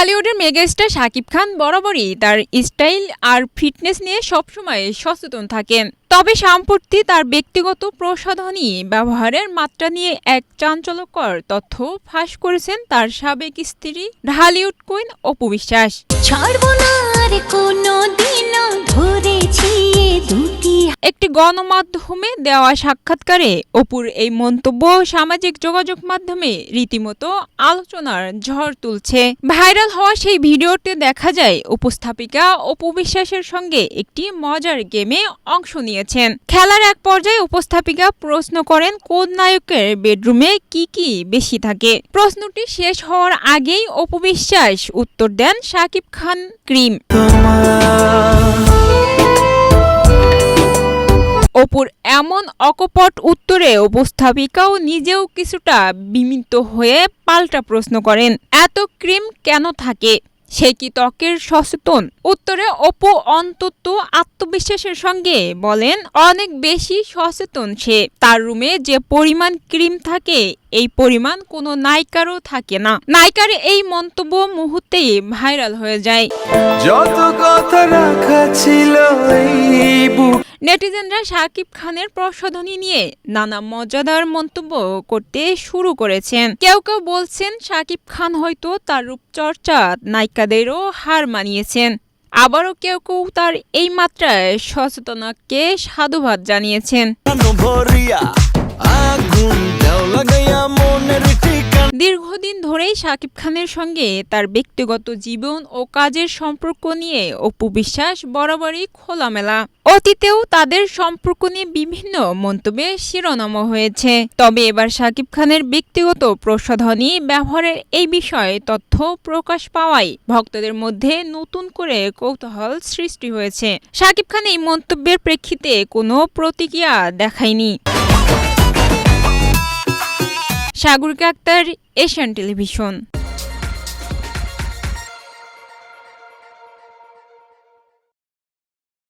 ঢালিউডের megastar Shakib Khan বরাবরই তার style আর fitness নিয়ে সবসময় সচেতন থাকেন তবে সম্প্রতি তার ব্যক্তিগত প্রসাধনী ব্যবহারের মাত্রা নিয়ে এক চাঞ্চল্যকর তথ্য ফাঁস করেছেন তার সাবেক স্ত্রী ঢালিউড কুইন অপু বিশ্বাস। গণমাধ্যমে দেওয়া সাক্ষাৎকারে অপুর এই মন্তব্য সামাজিক যোগাযোগ মাধ্যমে রীতিমতো আলোচনার ঝড় তুলছে। ভাইরাল হওয়া সেই ভিডিওতে দেখা যায়, উপস্থাপিকা অপু বিশ্বাসের সঙ্গে একটি মজার গেমে অংশ নিয়েছেন। খেলার এক পর্যায়ে উপস্থাপিকা প্রশ্ন করেন, কোন নায়কের বেডরুমে কি কি বেশি থাকে? প্রশ্নটি শেষ হওয়ার আগেই অপু বিশ্বাস উত্তর দেন শাকিব খান ক্রিম। অপুর এমন অকপট উত্তরে উপস্থাপিকাও নিজেও কিছুটা বিমিত হয়ে পাল্টা প্রশ্ন করেন, এত ক্রিম কেন থাকে? সে কি ত্বকের সচেতন? উত্তরে অপু অন্তত আত্মবিশ্বাসের সঙ্গে বলেন, অনেক বেশি সচেতন সে। তার রুমে যে পরিমাণ ক্রিম থাকে এই পরিমাণ কোনো নায়িকারও থাকে না। নায়িকার এই মন্তব্য মুহূর্তেই ভাইরাল হয়ে যায়। যত কথা রাখা ছিল নেটিজেনরা শাকিব খানের প্রসাধনী নিয়ে নানা মজাদার মন্তব্য করতে শুরু করেছেন। কেউ কেউ বলছেন শাকিব খান হয়তো তার রূপচর্চা নায়িকাদেরও হার মানিয়েছেন। আবারও কেউ কেউ তার এই মাত্রায় সচেতনাকে সাধুবাদ জানিয়েছেন। ধরেই শাকিব খানের সঙ্গে তার ব্যক্তিগত জীবন ও কাজের সম্পর্ক নিয়ে অপু বিশ্বাস বরাবরই খোলামেলা। অতীতেও তাদের সম্পর্ক নিয়ে বিভিন্ন মন্তব্যে শিরোনাম হয়েছে। তবে এবার শাকিব খানের ব্যক্তিগত প্রসাধনী ব্যবহারের এই বিষয়ে তথ্য প্রকাশ পাওয়ায় ভক্তদের মধ্যে নতুন করে কৌতূহল সৃষ্টি হয়েছে। শাকিব খান এই মন্তব্যের প্রেক্ষিতে কোনো প্রতিক্রিয়া দেখায়নি। Sagarika Akter Asian television.